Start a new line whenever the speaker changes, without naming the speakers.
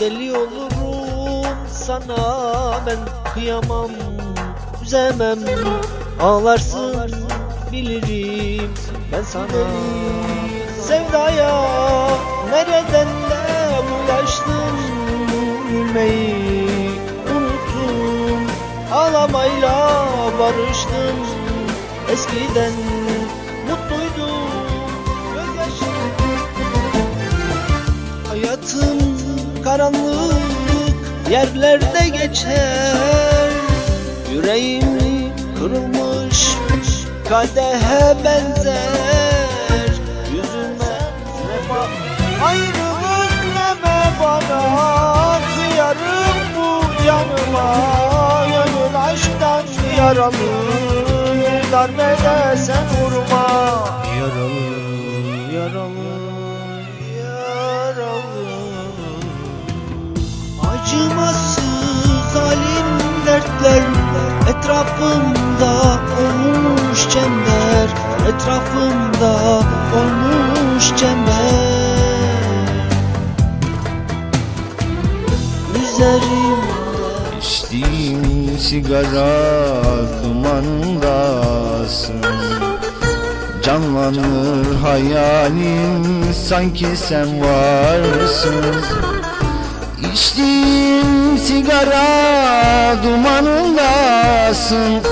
Deli olurum sana. Ben kıyamam Üzemem. Ağlarsın bilirim ben sana. Sevdaya nereden de bulaştım Gülmeyi unuttum Ağlamayla barıştım Eskiden mutluydum Gözyaşım Hayatım karanlık yerlerde geçer. Yüreğim kırılmış kadehe benzer. Yüzüme vefa ayrılık deme bana. Kıyarım bu canıma Gönül aşktan yaralı. Darbede sen vurma. Yaralı, yaralı Acımasız zalim dertler. Etrafımda olmuş çember. Etrafımda olmuş çember. Üzerimde
İçtiğim sigara dumanındasın Canlanır hayalim sanki sen varsın İçtiğim sigara dumanındasın